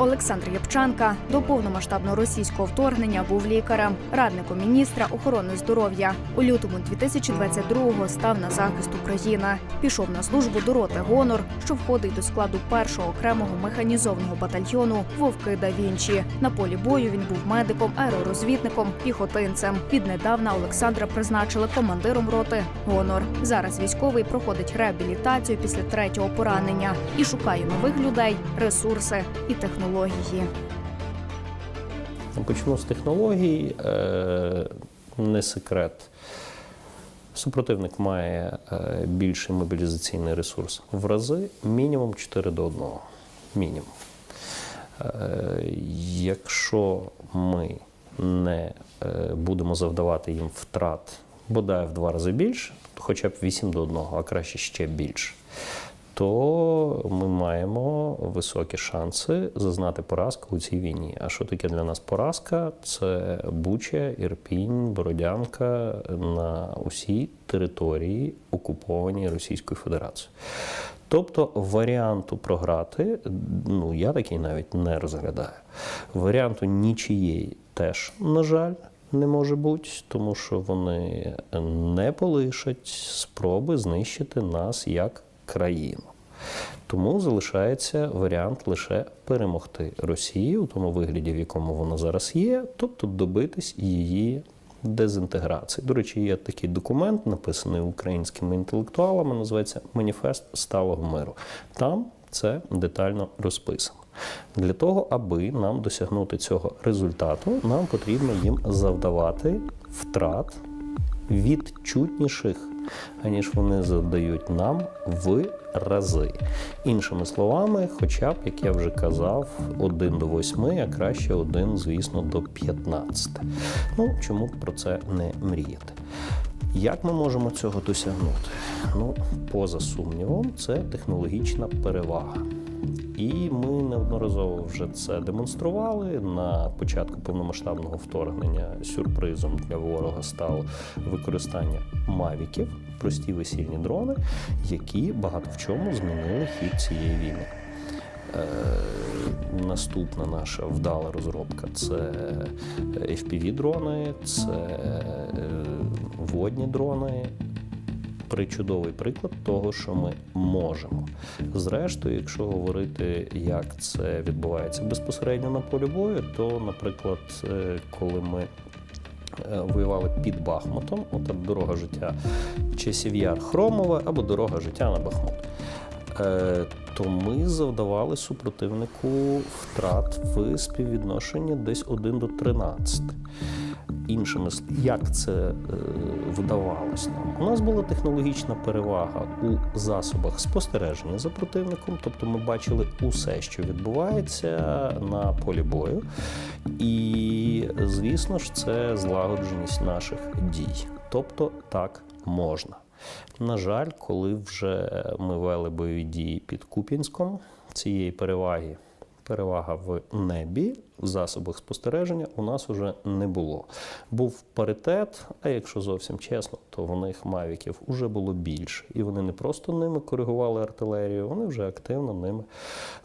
Олександр Єпчанка до повномасштабного російського вторгнення був лікарем, радником міністра охорони здоров'я. У лютому 2022-го став на захист України. Пішов на службу до роти Гонор, що входить до складу першого окремого механізованого батальйону Вовки да Вінчі. На полі бою він був медиком, аеророзвідником, піхотинцем. Віднедавна Олександра призначили командиром роти Гонор. Зараз військовий проходить реабілітацію після третього поранення і шукає нових людей, ресурси і технології. Почну з технологій. Е, Не секрет. Супротивник має е, більший мобілізаційний ресурс в рази, мінімум 4 до 1. Мінімум. Е, Якщо ми не будемо завдавати їм втрат бодай в два рази більше, хоча б 8 до 1, а краще ще більше, то ми маємо високі шанси зазнати поразку у цій війні. А що таке для нас поразка? Це Буча, Ірпінь, Бородянка на усій території, окупованій Російською Федерацією. Тобто варіанту програти, ну я такий навіть не розглядаю. Варіанту нічиєї теж, на жаль, не може бути, тому що вони не полишать спроби знищити нас як країну. Тому залишається варіант лише перемогти Росію у тому вигляді, в якому вона зараз є, тобто добитись її дезінтеграції. До речі, є такий документ, написаний українськими інтелектуалами, називається Маніфест сталого миру. Там це детально розписано. Для того, аби нам досягнути цього результату, нам потрібно їм завдавати втрат відчутніших, аніж вони завдають нам в рази. Іншими словами, хоча б, як я вже казав, 1 до 8, а краще 1, звісно, до 15. Ну, чому б про це не мріяти? Як ми можемо цього досягнути? Ну, поза сумнівом, це технологічна перевага. І ми неодноразово вже це демонстрували. На початку повномасштабного вторгнення сюрпризом для ворога стало використання мавіків, прості весільні дрони, які багато в чому змінили хід цієї війни. Е, Наступна наша вдала розробка це FPV-дрони, це е, водні дрони. Причудовий приклад того, що ми можемо. Зрештою, якщо говорити, як це відбувається безпосередньо на полі бою, то, наприклад, е, коли ми е, воювали під Бахмутом, ота дорога життя часів яр Хромова або дорога життя на Бахмут. Е, То ми завдавали супротивнику втрат в співвідношенні десь 1 до 13. Іншими як це е, вдавалось нам? У нас була технологічна перевага у засобах спостереження за противником, тобто ми бачили усе, що відбувається на полі бою. І, звісно ж, це злагодженість наших дій. Тобто так можна. На жаль, коли вже ми вели бойові дії під Куп'янськом, цієї переваги, перевага в небі, в засобах спостереження у нас уже не було. Був паритет, а якщо зовсім чесно, то в них мавіків уже було більше. І вони не просто ними коригували артилерію, вони вже активно ними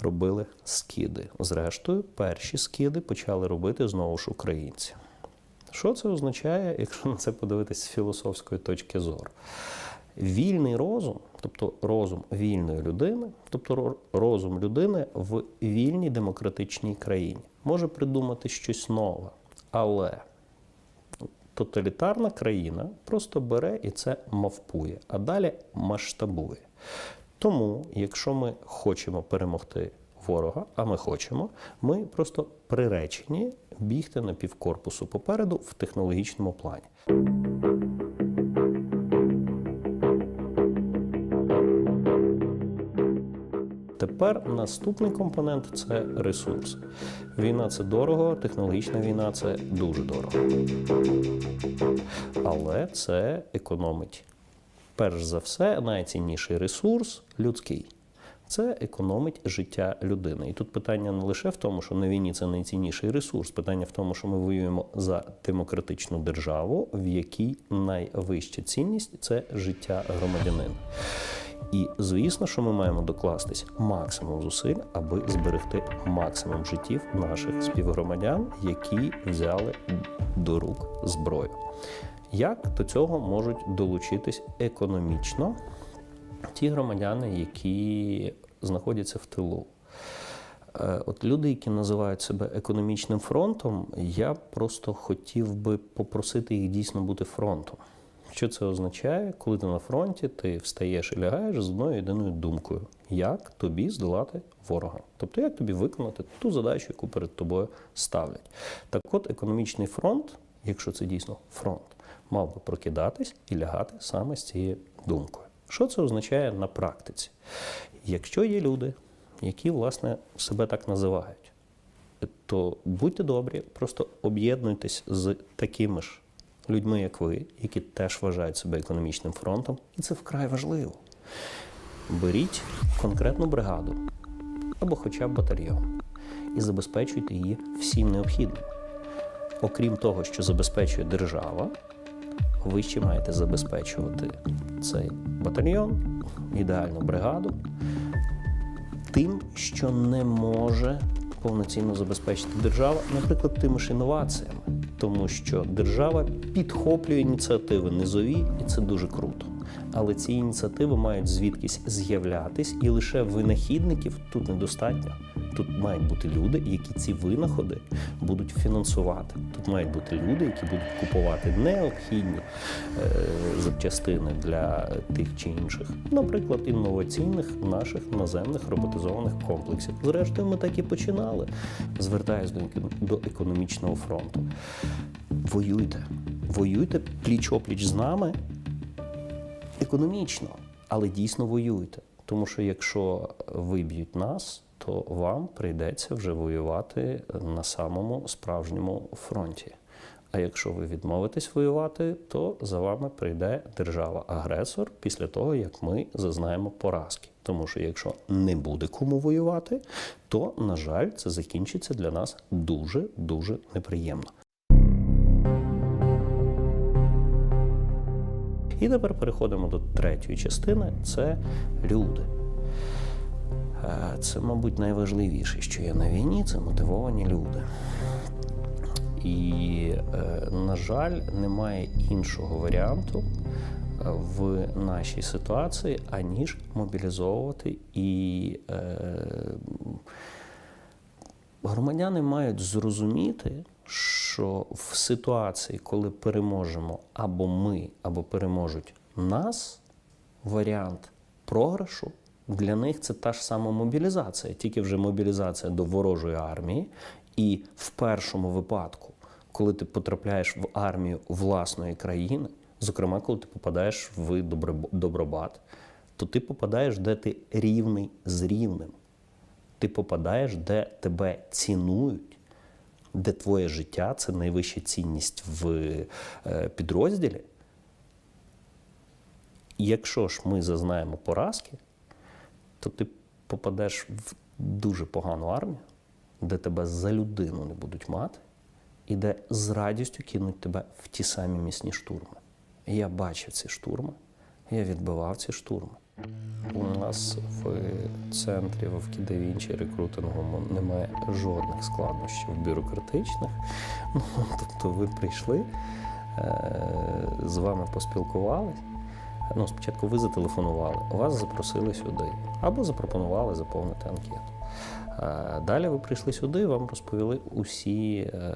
робили скиди. Зрештою, перші скиди почали робити знову ж українці. Що це означає, якщо на це подивитись з філософської точки зору? Вільний розум, тобто розум вільної людини, тобто ро- розум людини в вільній демократичній країні, може придумати щось нове, але тоталітарна країна просто бере і це мавпує, а далі масштабує. Тому, якщо ми хочемо перемогти ворога, а ми хочемо, ми просто приречені бігти на півкорпусу попереду в технологічному плані. Тепер наступний компонент це ресурс. Війна це дорого, технологічна війна це дуже дорого. Але це економить. Перш за все, найцінніший ресурс людський. Це економить життя людини. І тут питання не лише в тому, що на війні це найцінніший ресурс. Питання в тому, що ми воюємо за демократичну державу, в якій найвища цінність це життя громадянина. І звісно, що ми маємо докластись максимум зусиль, аби зберегти максимум життів наших співгромадян, які взяли до рук зброю. Як до цього можуть долучитись економічно ті громадяни, які знаходяться в тилу? Е, От люди, які називають себе економічним фронтом, я просто хотів би попросити їх дійсно бути фронтом. Що це означає, коли ти на фронті, ти встаєш і лягаєш з одною єдиною думкою, як тобі здолати ворога, тобто як тобі виконати ту задачу, яку перед тобою ставлять. Так от економічний фронт, якщо це дійсно фронт, мав би прокидатись і лягати саме з цією думкою. Що це означає на практиці? Якщо є люди, які власне себе так називають, то будьте добрі, просто об'єднуйтесь з такими ж людьми, як ви, які теж вважають себе економічним фронтом, і це вкрай важливо. Беріть конкретну бригаду або хоча б батальйон і забезпечуйте її всім необхідним. Окрім того, що забезпечує держава, ви ще маєте забезпечувати цей батальйон, ідеальну бригаду, тим, що не може повноцінно забезпечити держава, наприклад, тими ж інноваціями, тому що держава підхоплює ініціативи низові, і це дуже круто. Але ці ініціативи мають звідкись з'являтись, і лише винахідників тут недостатньо. Тут мають бути люди, які ці винаходи будуть фінансувати. Тут мають бути люди, які будуть купувати необхідні е, запчастини для тих чи інших, наприклад, інноваційних наших наземних роботизованих комплексів. Зрештою, ми так і починали. Звертаюсь до, економічного фронту. Воюйте, воюйте пліч-опліч з нами економічно, але дійсно воюйте. Тому що якщо виб'ють нас, то вам прийдеться вже воювати на самому справжньому фронті. А якщо ви відмовитесь воювати, то за вами прийде держава-агресор після того, як ми зазнаємо поразки. Тому що якщо не буде кому воювати, то на жаль, це закінчиться для нас дуже дуже неприємно. І тепер переходимо до третьої частини це люди. Е, Це, мабуть, найважливіше, що є на війні, це мотивовані люди. І, е, на жаль, немає іншого варіанту е, в нашій ситуації, аніж мобілізовувати і громадяни мають зрозуміти, що в ситуації, коли переможемо або ми, або переможуть нас, варіант програшу для них це та ж сама мобілізація, тільки вже мобілізація до ворожої армії. І в першому випадку, коли ти потрапляєш в армію власної країни, зокрема, коли ти попадаєш в Добробат, то ти попадаєш, де ти рівний з рівним. Ти попадаєш, де тебе цінують, де твоє життя це найвища цінність в е, підрозділі. Якщо ж ми зазнаємо поразки, то ти попадеш в дуже погану армію, де тебе за людину не будуть мати, і де з радістю кинуть тебе в ті самі місні штурми. Я бачив ці штурми, я відбивав ці штурми. У нас в центрі Вовки да Вінчі рекрутинговому немає жодних складнощів бюрократичних. Ну, тобто ви прийшли, е, з вами поспілкувались. Ну, спочатку ви зателефонували, вас запросили сюди, або запропонували заповнити анкету. Е, Далі ви прийшли сюди, вам розповіли усі е,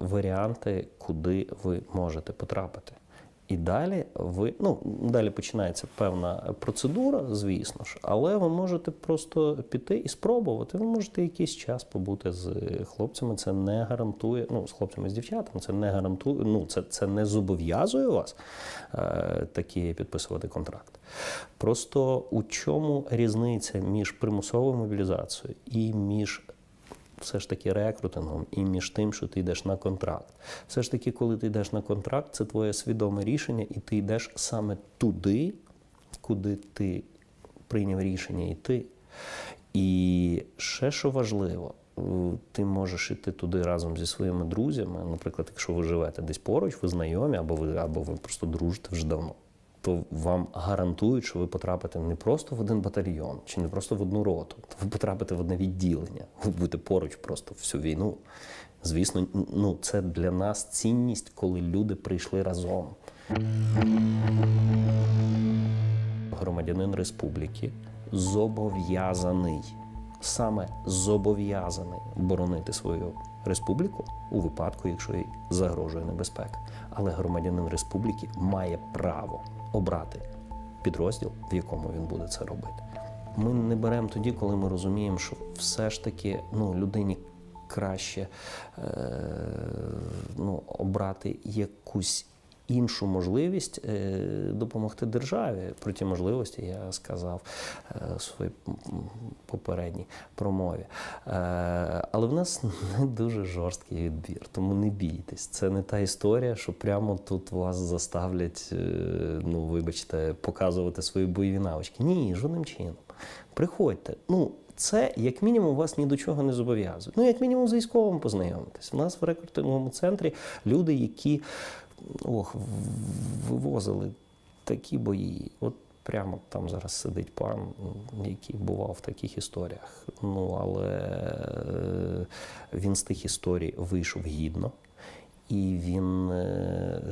варіанти, куди ви можете потрапити. І далі ви ну далі починається певна процедура, звісно ж, але ви можете просто піти і спробувати. Ви можете якийсь час побути з хлопцями. Це не гарантує. Ну з хлопцями з дівчатами. Це не гарантує. Ну це, це не зобов'язує вас е, такі підписувати контракт. Просто у чому різниця між примусовою мобілізацією і між все ж таки рекрутингом і між тим, що ти йдеш на контракт. Все ж таки, коли ти йдеш на контракт, це твоє свідоме рішення, і ти йдеш саме туди, куди ти прийняв рішення йти. І ще що важливо, е, ти можеш іти туди разом зі своїми друзями. Наприклад, якщо ви живете десь поруч, ви знайомі, або ви, або ви просто дружите вже давно. То вам гарантують, що ви потрапите не просто в один батальйон чи не просто в одну роту, то ви потрапите в одне відділення. Ви будете поруч просто всю війну. Звісно, ну це для нас цінність, коли люди прийшли разом. Громадянин республіки зобов'язаний, саме зобов'язаний боронити свою республіку у випадку, якщо їй загрожує небезпека. Але громадянин республіки має право обрати підрозділ, в якому він буде це робити. Ми не беремо тоді, коли ми розуміємо, що все ж таки ну, людині краще е, ну, обрати якусь іншу можливість е, допомогти державі. Про ті можливості я сказав е, у своїй попередній промові. Е, але в нас не дуже жорсткий відбір, тому не бійтесь. Це не та історія, що прямо тут вас заставлять, ну вибачте, показувати свої бойові навички. Ні, жодним чином. Приходьте. Ну, це як мінімум вас ні до чого не зобов'язує. Ну, як мінімум, з військовим познайомитись. У нас в рекрутинговому центрі люди, які ох, вивозили такі бої. От прямо там зараз сидить пан, який бував в таких історіях. Ну, але е, він з тих історій вийшов гідно. І він е,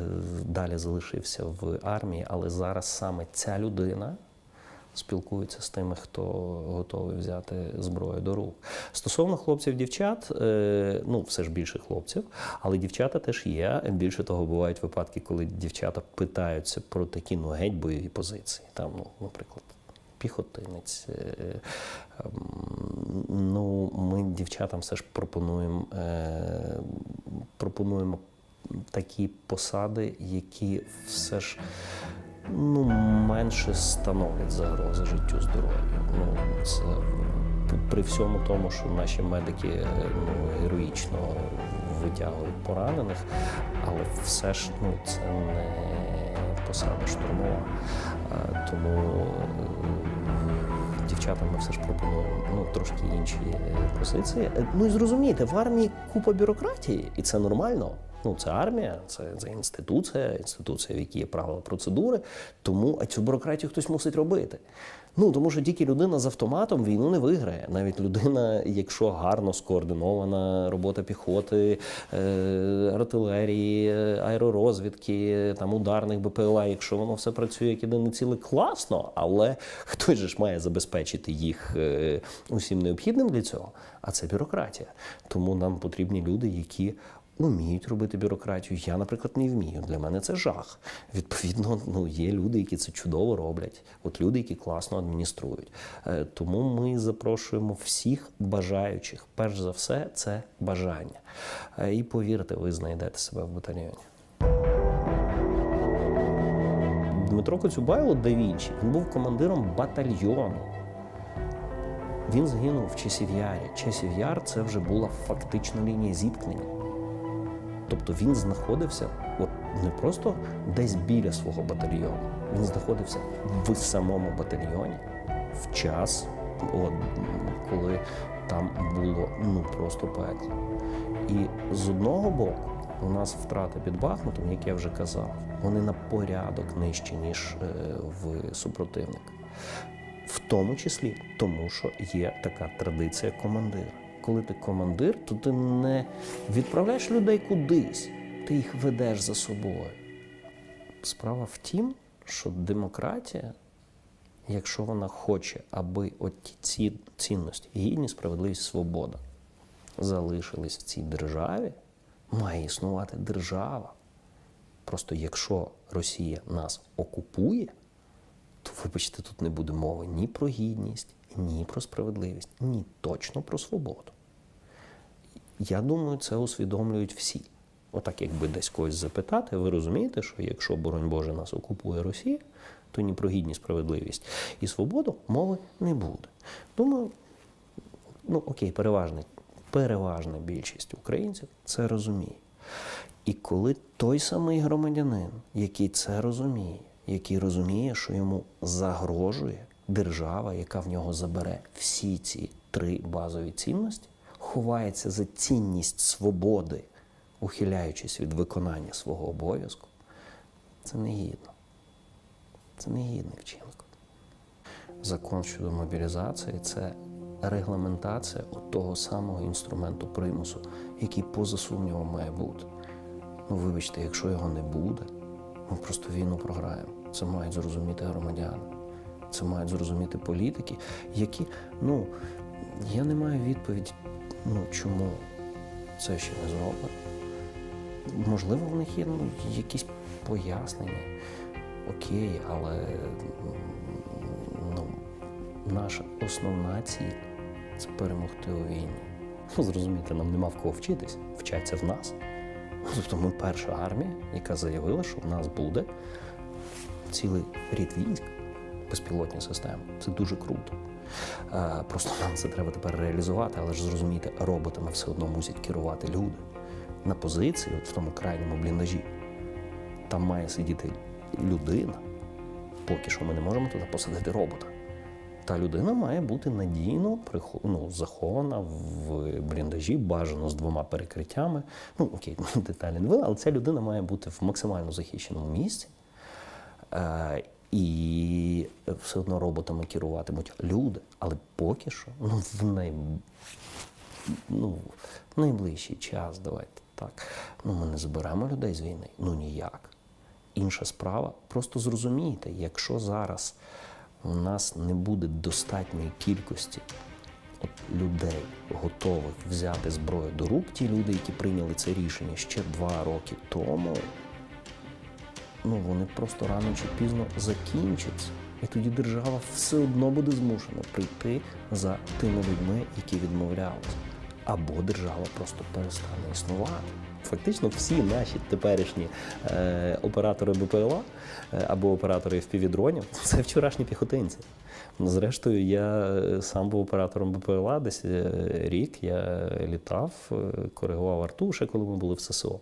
далі залишився в армії, але зараз саме ця людина спілкується з тими, хто готовий взяти зброю до рук. Стосовно хлопців, дівчат, е, ну все ж більше хлопців, але дівчата теж є. Більше того, бувають випадки, коли дівчата питаються про такі ну геть бойові позиції. Там, ну, наприклад. Піхотинець. е, ем, Ну, ми дівчатам все ж пропонуємо, е, пропонуємо такі посади, які все ж ну, менше становлять загрози життю здоров'ю. Ну, це при всьому тому, що наші медики е, ну, героїчно витягують поранених, але все ж ну, це не посада штурмова. Тому е, дівчатам ми все ж пропонуємо ну, трошки інші е, позиції. Ну і зрозумійте, в армії купа бюрократії, і це нормально. Ну, це армія, це, це інституція, інституція, в якій є правила процедури. Тому а цю бюрократію хтось мусить робити. Ну тому що тільки людина з автоматом війну не виграє. Навіть людина, якщо гарно скоординована робота піхоти, е, артилерії, аеророзвідки, там ударних БПЛА, якщо воно все працює як єдине ціле, класно, але хтось же ж має забезпечити їх е, усім необхідним для цього. А це бюрократія. Тому нам потрібні люди, які Уміють робити бюрократію. Я, наприклад, не вмію. Для мене це жах. Відповідно, ну є люди, які це чудово роблять. От люди, які класно адмініструють. Е, Тому ми запрошуємо всіх бажаючих. Перш за все, це бажання. Е, І повірте, ви знайдете себе в батальйоні. Дмитро Коцюбайло да Вінчі, він був командиром батальйону. Він загинув в Часів'ярі. Часів'яр це вже була фактично лінія зіткнення. Тобто він знаходився от не просто десь біля свого батальйону, він знаходився в самому батальйоні в час, от, коли там було ну просто пекло. І з одного боку, у нас втрати під Бахмутом, як я вже казав, вони на порядок нижчі, ніж е, в супротивника. В тому числі тому, що є така традиція командира. Коли ти командир, то ти не відправляєш людей кудись, ти їх ведеш за собою. Справа в тім, що демократія, якщо вона хоче, аби от ці- цінності, гідність, справедливість, свобода залишились в цій державі, має існувати держава. Просто якщо Росія нас окупує, то вибачте, тут не буде мови ні про гідність, ні про справедливість, ні точно про свободу. Я думаю, це усвідомлюють всі. Отак, якби десь когось запитати, ви розумієте, що якщо, боронь Боже, нас окупує Росія, то ні про гідність, справедливість і свободу мови не буде. Думаю, ну окей, переважний, переважна більшість українців це розуміє. І коли той самий громадянин, який це розуміє, який розуміє, що йому загрожує держава, яка в нього забере всі ці три базові цінності, ховається за цінність свободи, ухиляючись від виконання свого обов'язку, це негідно. Це не гідний вчинок. Закон щодо мобілізації це регламентація от того самого інструменту примусу, який поза сумнівом має бути. Ну, вибачте, якщо його не буде, ми просто війну програємо. Це мають зрозуміти громадяни. Це мають зрозуміти політики, які, ну, я не маю відповіді, ну, чому це ще не зроблено. Можливо, в них є ну, якісь пояснення. Окей, але ну, наша основна ціль це перемогти у війні. Ну, зрозумієте, нам нема в кого вчитись, вчаться в нас. Тобто ми перша армія, яка заявила, що в нас буде цілий рід військ, безпілотні системи. Це дуже круто. Е, Просто нам це треба тепер реалізувати, але ж зрозумійте, роботами все одно мусять керувати люди. На позиції, от в тому крайньому бліндажі, там має сидіти людина. Поки що ми не можемо туди посадити робота. Та людина має бути надійно ну, захована в бліндажі, бажано з двома перекриттями. Ну, окей, деталі не видно, але ця людина має бути в максимально захищеному місці. І все одно роботами керуватимуть люди. Але поки що, ну, в най... ну, найближчий час, давайте так. Ну, ми не заберемо людей з війни. Ну ніяк. Інша справа, просто зрозумійте, якщо зараз у нас не буде достатньої кількості от людей, готових взяти зброю до рук, ті люди, які прийняли це рішення ще два роки тому, ну вони просто рано чи пізно закінчаться. І тоді держава все одно буде змушена прийти за тими людьми, які відмовлялися. Або держава просто перестане існувати. Фактично, всі наші теперішні е, оператори БПЛА е, або оператори FPV-дронів – це вчорашні піхотинці. Зрештою, я е, сам був оператором БПЛА десь е, рік. Я літав, е, коригував арту, ще коли ми були в ССО.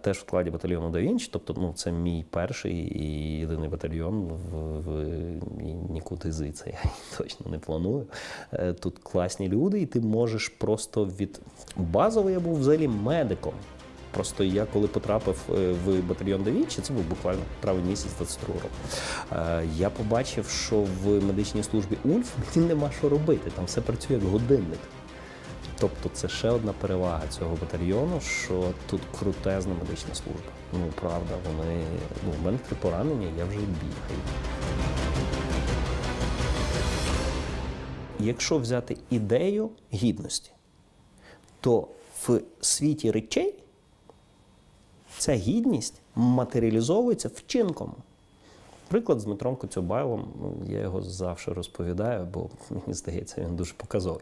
Теж в складі батальйону Да Вінчі. Тобто, ну, це мій перший і єдиний батальйон в, в нікуди звідси я точно не планую. Тут класні люди, і ти можеш просто від базово я був взагалі медиком. Просто я коли потрапив е, в батальйон Да це був буквально травень місяць 22 року. е, Я побачив, що в медичній службі УЛЬФ мені нема що робити. Там все працює як годинник. Тобто це ще одна перевага цього батальйону, що тут крутезна медична служба. Ну правда, вони ну, в мене при пораненні, я вже бігаю. Якщо взяти ідею гідності, то в світі речей ця гідність матеріалізовується вчинком. Приклад з Дмитром Коцюбайлом, ну, я його завжди розповідаю, бо мені здається, він дуже показовий.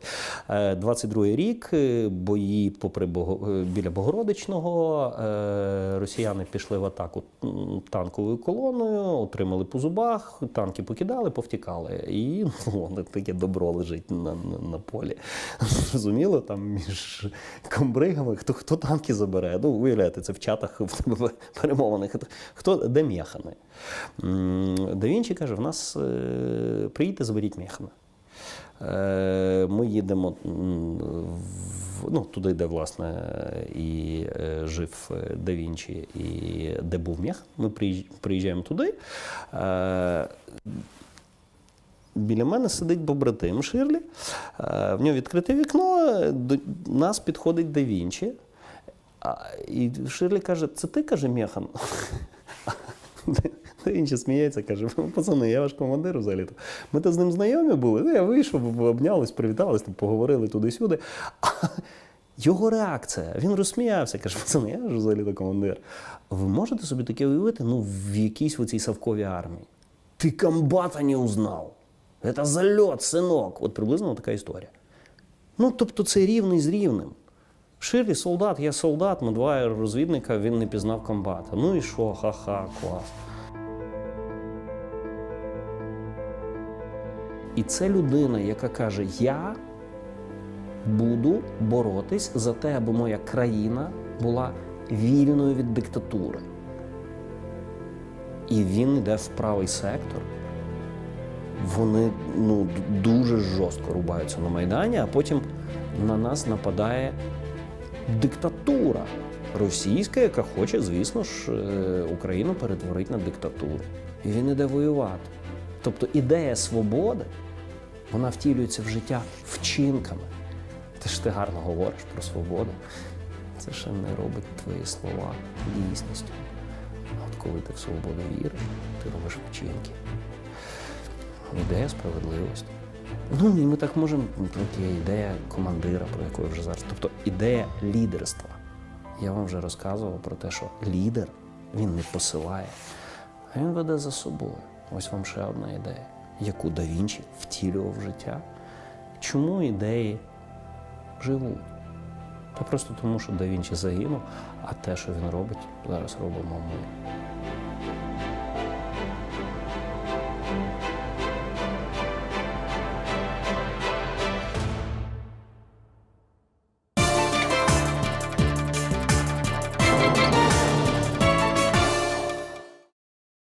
Е, 22-й рік, е, бої попри е, біля Богородичного, е, росіяни пішли в атаку танковою колоною, отримали по зубах, танки покидали, повтікали. І ну, таке добро лежить на, на, полі. Зрозуміло, там між комбригами, хто, хто танки забере. Ну, уявляєте, це в чатах в перемовлених. Хто, де м'яхани? Да Вінчі каже: в нас е, приїдьте, заберіть м'яхана. Е, Ми їдемо в, ну, туди, де власне і е, жив Да Вінчі, і де був м'ях. Ми приїжджаємо туди. Біля мене сидить побратим Ширлі, в нього відкрите вікно, до нас підходить Да Вінчі. І Ширлі каже: це ти каже Механ? Да Вінчі сміється, каже: пацани, я ваш командир взагалі. Ми то з ним знайомі були. Ну, я вийшов, обнялись, привітались, там, поговорили туди-сюди. А його реакція, він розсміявся, каже, пацани, я ж взагалі командир. Ви можете собі таке уявити ну, в якійсь оцій Савковій армії? Ти комбата не узнав. Це зальот, синок. От приблизно така історія. Ну, тобто це рівний з рівним. Ширлі солдат, я солдат, ми два аеророзвідника, він не пізнав комбата. Ну і що, ха-ха, клас. І це людина, яка каже: Я буду боротись за те, аби моя країна була вільною від диктатури. І він йде в правий сектор. Вони ну, дуже жорстко рубаються на Майдані, а потім на нас нападає диктатура російська, яка хоче, звісно ж, е, Україну перетворити на диктатуру. і він іде воювати. Тобто ідея свободи, вона втілюється в життя вчинками. Те ж ти гарно говориш про свободу. Це ще не робить твої слова дійсністю. А от коли ти в свободу віриш, ти робиш вчинки. Ідея справедливості. Ну і ми так можемо. Тут є ідея командира, про яку я вже зараз. Тобто ідея лідерства. Я вам вже розказував про те, що лідер він не посилає, а він веде за собою. Ось вам ще одна ідея, яку да Вінчі втілював в життя. Чому ідеї живуть? Та просто тому, що да Вінчі загинув, а те, що він робить, зараз робимо ми.